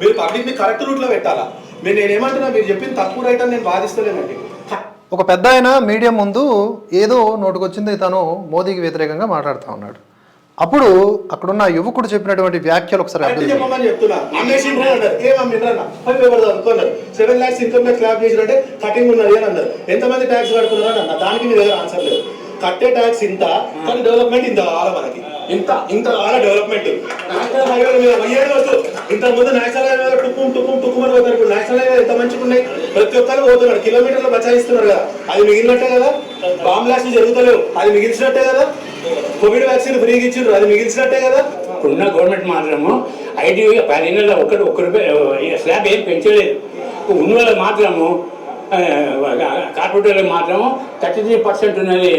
మీరు పబ్లిక్ని కరెక్ట్ రూట్లో పెట్టాలా? మీరు నేను ఏమంటున్నా మీరు చెప్పింది తక్కువ రైట్ అని నేను బాధిస్తలేనండి ఒక పెద్ద ఆయన మీడియా ముందు ఏదో నోటుకొచ్చింది తను మోదీకి వ్యతిరేకంగా మాట్లాడుతూ ఉన్నాడు. అప్పుడు అక్కడున్న యువకుడు చెప్పినటువంటి వ్యాఖ్యలు ఒకసారి seven lakhs income tax clap చేసినట్టే కటింగ్ ఉన్నది అని అన్నారు. ఎంతమంది ట్యాక్స్ కడుతున్నారు అని అన్న? దానికి మీ దగ్గర ఆన్సర్ లేదు. కట్టే ట్యాక్స్ ఇంత కానీ డెవలప్మెంట్ ఇంత కావాలి మనకి. ఇంత ఇంత కావాలి డెవలప్మెంట్ నేషనల్ హైవే మీద వెయ్యేడు ఇంత ముందు నేషనల్ హైవే టుక్కుం టుక్కుం టుక్కుమని పోతారు. ఇప్పుడు నేషనల్ హైవే ఎంత మంచిగా ఉన్నాయి? ప్రతి ఒక్కరు పోతున్నారు. కిలోమీటర్లు బచాయిస్తున్నారు కదా. అది మిగిలినట్టే కదా? బాంబ్ బ్లాస్ట్ జరుగుతలేవు. అది మిగిలిచినట్టే కదా? కోవిడ్ వ్యాక్సిన్ ఫ్రీగా ఇచ్చిండ్రు. అది మిగిలిచినట్టే కదా? ఇప్పుడున్న గవర్నమెంట్ మాత్రము ఐటీ పదిహేనుల ఒకటి ఒక్క రూపాయి స్లాబ్ ఏం పెంచలేదు. ఉన్న వాళ్ళకి మాత్రము కార్పొరేటర్లకు మాత్రము థర్టీ త్రీ పర్సెంట్ ఉన్నది.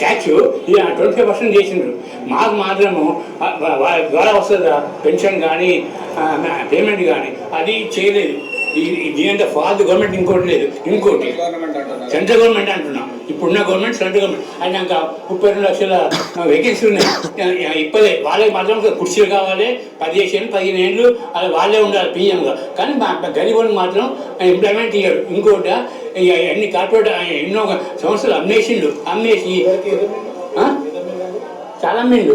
ట్యాక్స్ ట్వంటీ ఫైవ్ పర్సెంట్ చేసిండ్రు. మాకు మాత్రము వాళ్ళ ద్వారా వస్తుందా? పెన్షన్ కానీ పేమెంట్ కానీ అది చేయలేదు. దీంతో ఫాల్తు గవర్నమెంట్ ఇంకోటి లేదు. ఇంకోటి. సెంట్రల్ గవర్నమెంట్ అంటున్నాం. ఇప్పుడున్న గవర్నమెంట్ సెంట్రల్ గవర్నమెంట్. అయినాక ముప్పై రెండు లక్షల వేకెన్సీ ఉన్నాయి. ఇప్పలే. వాళ్ళకి మాత్రం కుర్చీలు కావాలి. పదిహేను ఏళ్ళు పదిహేను ఏళ్ళు. అది వాళ్ళే ఉండాలి పిఎంగా. కానీ మా గరీబులకు మాత్రం ఎంప్లాయ్మెంట్ ఇయ్యరు. ఇంకోటి ఇక అన్ని కార్పొరేట్ ఎన్నో సంస్థలు అమ్మేసిండు. అమ్మేసి? చాలా అమ్మిండు?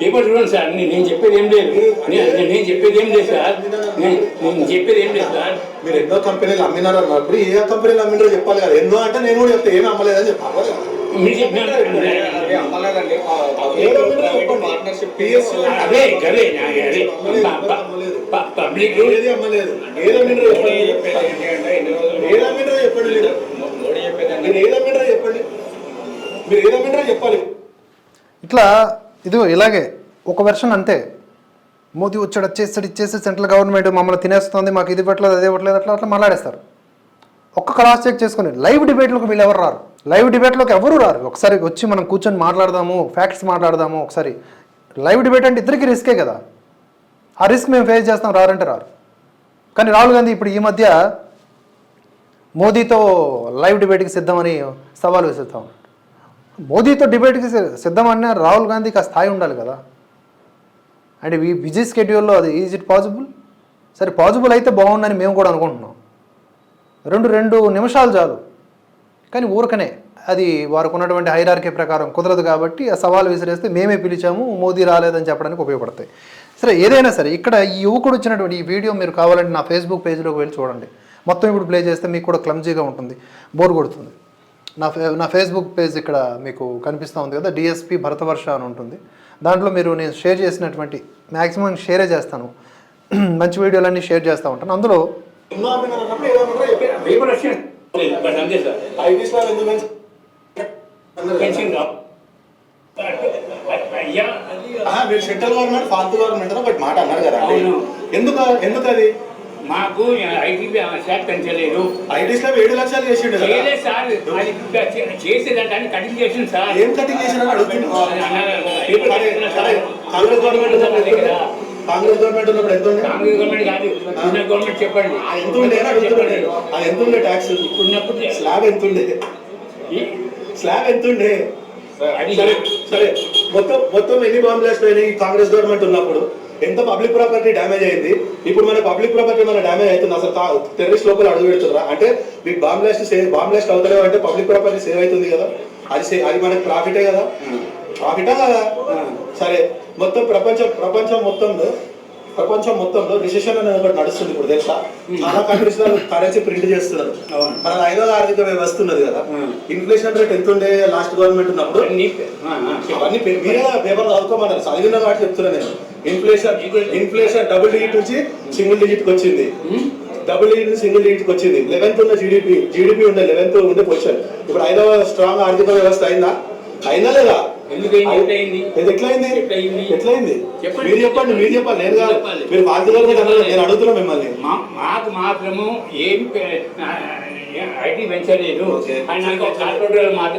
పేపర్ చూడండి సార్ నేను నేను చెప్పేది ఏం లేదు. నేను నేను చెప్పేది ఏం లేదు సార్. నేను చెప్పేది ఏం లేదు సార్. మీరు ఎన్నో కంపెనీలు అమ్మినారు అన్నప్పుడు ఏ కంపెనీలు అమ్మినారో చెప్పాలి కదా. ఎన్నో అంటే నేను కూడా చెప్తే ఏమి అమ్మలేదని చెప్పాలి మీరు చెప్పిన అమ్మలేదండి. అదే పబ్లిక్ ఏది అమ్మలేదు. ఏది అమ్మినారో చెప్పండి. ఏది అమ్మినారో చెప్పండి మీరు ఏది అమ్మినారో చెప్పండి. మీరు ఏది అమ్మినారో చెప్పాలి. ఇట్లా ఇది ఇలాగే ఒక వెర్షన్ అంతే. మోదీ వచ్చాడు వచ్చేస్తాడు ఇచ్చేసి సెంట్రల్ గవర్నమెంట్ మమ్మల్ని తినేస్తుంది మాకు ఇది పెట్టలేదు అదే పెట్టలేదు అట్లా అట్లా మాట్లాడేస్తారు. ఒక్క క్రాస్ చెక్ చేసుకుని లైవ్ డిబేట్లోకి వీళ్ళు ఎవరు రారు? లైవ్ డిబేట్లోకి ఎవరు రారు? ఒకసారి వచ్చి మనం కూర్చొని మాట్లాడదాము ఫ్యాక్ట్స్ మాట్లాడదాము ఒకసారి. లైవ్ డిబేట్ అంటే ఇద్దరికి రిస్కే కదా. ఆ రిస్క్ మేము ఫేస్ చేస్తాం రారంటే రారు. కానీ రాహుల్ గాంధీ ఇప్పుడు ఈ మధ్య మోదీతో లైవ్ డిబేట్కి సిద్ధమని సవాల్ విసురుతా ఉన్నాడు మోదీతో డిబేట్కి సిద్ధమన్నా రాహుల్ గాంధీకి ఆ స్థాయి ఉండాలి కదా. అంటే ఈ బిజీ స్కెడ్యూల్లో అది ఈజ్ ఇట్ పాసిబుల్ సరే పాసిబుల్ అయితే బాగుందని మేము కూడా అనుకుంటున్నాం. రెండు రెండు నిమిషాలు చాలు. కానీ ఊరకనే. అది వారికి ఉన్నటువంటి హైరార్కీ ప్రకారం కుదరదు కాబట్టి ఆ సవాల్ విసిరేస్తే మేమే పిలిచాము మోదీ రాలేదని చెప్పడానికి ఉపయోగపడతాయి. సరే ఏదైనా సరే ఇక్కడ ఈ యువకుడు వచ్చినటువంటి ఈ వీడియో మీరు కావాలంటే నా ఫేస్బుక్ పేజ్లోకి వెళ్ళి చూడండి. మొత్తం ఇప్పుడు ప్లే చేస్తే మీకు కూడా క్లమ్జీగా ఉంటుంది బోర్ కొడుతుంది. నా ఫే నా ఫేస్బుక్ పేజ్ ఇక్కడ మీకు కనిపిస్తూ ఉంది కదా డిఎస్పి భరతవర్ష అని ఉంటుంది. దాంట్లో మీరు నేను షేర్ చేసినటువంటి మ్యాక్సిమం షేరే చేస్తాను. మంచి వీడియోలన్నీ షేర్ చేస్తూ ఉంటాను. అందులో మీరు సెంట్రల్ గవర్నమెంట్ ఫాల్తు గవర్నమెంట్ మాట అన్నారు కదా. ఎందుకు ఎందుకు అది మాకు ఐటీ శాఖ పెంచలేదు ఐటీ ఏడు లక్షలు చేసిండు చేయలేదు సార్. అది చేసేదంటే కటింగ్ చేసింది సార్. ఏం కటింగ్ చేసినా కాంగ్రెస్ గవర్నమెంట్ ఉన్నప్పుడు ఎంత ఉండే? కాంగ్రెస్ గవర్నమెంట్ ఉన్నప్పుడు ఎంత ఉండే? కాంగ్రెస్ గవర్నమెంట్ కాదు. ఉన్న గవర్నమెంట్ చెప్పండి. ఎంత ఉండే అని అడుగుతున్నా నేను. అది ఎంత ఉండే ట్యాక్స్? ఉన్నప్పుడు స్లాబ్ ఎంత ఉండే? స్లాబ్ ఎంత ఉండే? సరే సరే. మొత్తం మొత్తం ఎన్ని బాంబ్ బ్లాస్ట్ అయినాయి ఈ కాంగ్రెస్ గవర్నమెంట్ ఉన్నప్పుడు? ఎంత పబ్లిక్ ప్రాపర్టీ డ్యామేజ్ అయింది? ఇప్పుడు మన పబ్లిక్ ప్రాపర్టీ మన డ్యామేజ్ అవుతుంది? అసలు టెర్రరిస్ట్ లోపల అడుగు పెడుతున్నా అంటే మీకు bomb blast save bomb blast అవుతలేవు అంటే పబ్లిక్ ప్రాపర్టీ సేవ్ అవుతుంది కదా? అది సే- అది మనకి ప్రాఫిటే కదా? ప్రాఫిటా కదా? సరే మొత్తం ప్రపంచం ప్రపంచం మొత్తంలో ప్రపంచం మొత్తంలో రిసెషన్ అనేది ఒకటి నడుస్తుంది ఇప్పుడు తెలుసా? చాలా కంట్రీస్లో కరెన్సీ ప్రింట్ చేస్తున్నారు. మన ఐదో ఆర్థిక వ్యవస్థ ఉన్నది కదా. ఇన్ఫ్లేషన్ రేట్ ఎంత ఉండే లాస్ట్ గవర్నమెంట్ ఉన్నప్పుడు? పే- మీరే పేపర్ చదువుకోమన్నారు. చదివిన వాటి చెప్తున్నా నేను. ఇన్ఫ్లేషన్ ఇన్ఫ్లేషన్ డబుల్ డిజిట్ నుంచి సింగిల్ డిజిట్కి వచ్చింది? డబుల్ డిజిట్ నుంచి సింగిల్ డిజిట్కి వచ్చింది. లెవెన్త్ ఉన్న జీడిపి జీడిపి ఉండే లెవెన్త్ ఉండే పొజిషన్ ఇప్పుడు ఐదవ స్ట్రాంగ్ ఆర్థిక వ్యవస్థ అయిందా? అయినా లేదా? ఎట్లయింది? ఎట్లయింది. మీరు చెప్పండి మీరు చెప్పాలి నేను కాదు. చెప్పాలి. మీరు బాధ్యతలు. నేను అడుగుతున్నా మిమ్మల్ని. మాకు మాత్రము ఏం ఐటీ పెంచలేదు. ఆయన కార్పొరేటర్ మాట